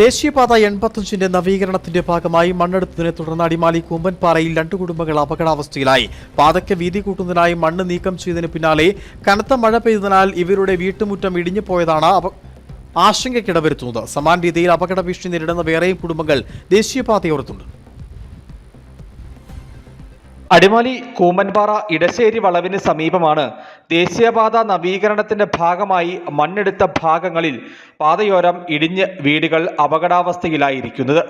ദേശീയപാത എൺപത്തഞ്ചിന്റെ നവീകരണത്തിന്റെ ഭാഗമായി മണ്ണെടുത്തതിനെ തുടർന്ന് അടിമാലി കൂമ്പൻപാറയിൽ രണ്ടു കുടുംബങ്ങൾ അപകടാവസ്ഥയിലായി. പാതയ്ക്ക് വീതി കൂട്ടുന്നതിനായി മണ്ണ് നീക്കം ചെയ്തതിന് പിന്നാലെ കനത്ത മഴ പെയ്തതിനാൽ ഇവരുടെ വീട്ടുമുറ്റം ഇടിഞ്ഞു പോയതാണ് ആശങ്കയ്ക്കിടവരുത്തുന്നത്. സമാന രീതിയിൽ അപകട ഭീഷണി നേരിടുന്ന വേറെയും കുടുംബങ്ങൾ ദേശീയപാതയോരത്തുണ്ട്. അടിമാലി കൂമൻപാറ ഇടശ്ശേരി വളവിന് സമീപമാണ് ദേശീയപാത നവീകരണത്തിന്റെ ഭാഗമായി മണ്ണെടുത്ത ഭാഗങ്ങളിൽ പാതയോരം ഇടിഞ്ഞ് വീടുകൾ അപകടാവസ്ഥയിലായിരിക്കുന്നത്.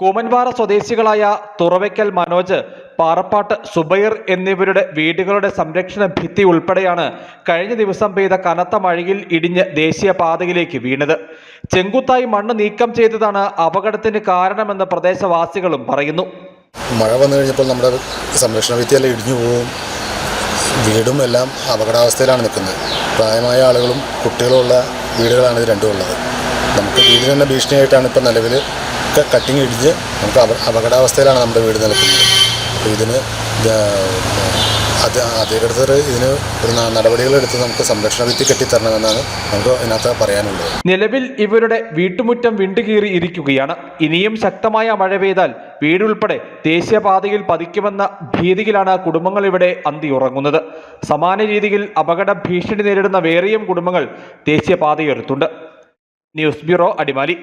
കൂമൻപാറ സ്വദേശികളായ തുറവയ്ക്കൽ മനോജ് പാറപ്പാട്ട് സുബൈർ എന്നിവരുടെ വീടുകളുടെ സംരക്ഷണ ഭിത്തി ഉൾപ്പെടെയാണ് കഴിഞ്ഞ ദിവസം പെയ്ത കനത്ത മഴയിൽ ഇടിഞ്ഞ് ദേശീയപാതയിലേക്ക് വീണത്. ചെങ്കുത്തായി മണ്ണ് നീക്കം ചെയ്തതാണ് അപകടത്തിന് കാരണമെന്ന് പ്രദേശവാസികളും പറയുന്നു. മഴ വന്നു കഴിഞ്ഞപ്പോൾ നമ്മുടെ സംരക്ഷണ ഭിത്തിയെല്ലാം ഇടിഞ്ഞു പോവും. വീടും എല്ലാം അപകടാവസ്ഥയിലാണ് നിൽക്കുന്നത്. പ്രായമായ ആളുകളും കുട്ടികളുമുള്ള വീടുകളാണ് ഇത് രണ്ടും ഉള്ളത്. നമുക്ക് വീട് തന്നെ ഭീഷണിയായിട്ടാണ് ഇപ്പോൾ നിലവിൽ കട്ടിങ് ഇടിഞ്ഞ് നമുക്ക് അപ അപകടാവസ്ഥയിലാണ് നമ്മുടെ വീട് നിൽക്കുന്നത് അപ്പോൾ ഇതിന് അത് അധികൃതർ ഇതിന് ഒരു നടപടികൾ എടുത്ത് നമുക്ക് സംരക്ഷണ ഭിത്തി കെട്ടിത്തരണമെന്നാണ് നമുക്ക് ഇതിനകത്ത് പറയാനുള്ളത്. നിലവിൽ ഇവരുടെ വീട്ടുമുറ്റം വിണ്ടുകീറി ഇരിക്കുകയാണ്. ഇനിയും ശക്തമായ മഴ പെയ്താൽ വീടുൾപ്പെടെ ദേശീയപാതയിൽ പതിക്കുമെന്ന ഭീതിയിലാണ് കുടുംബങ്ങൾ ഇവിടെ അന്തിയുറങ്ങുന്നത്. സമാന രീതിയിൽ അപകട ഭീഷണി നേരിടുന്ന വേറെയും കുടുംബങ്ങൾ ദേശീയപാതയെടുത്തുണ്ട്. News bureau Adimali.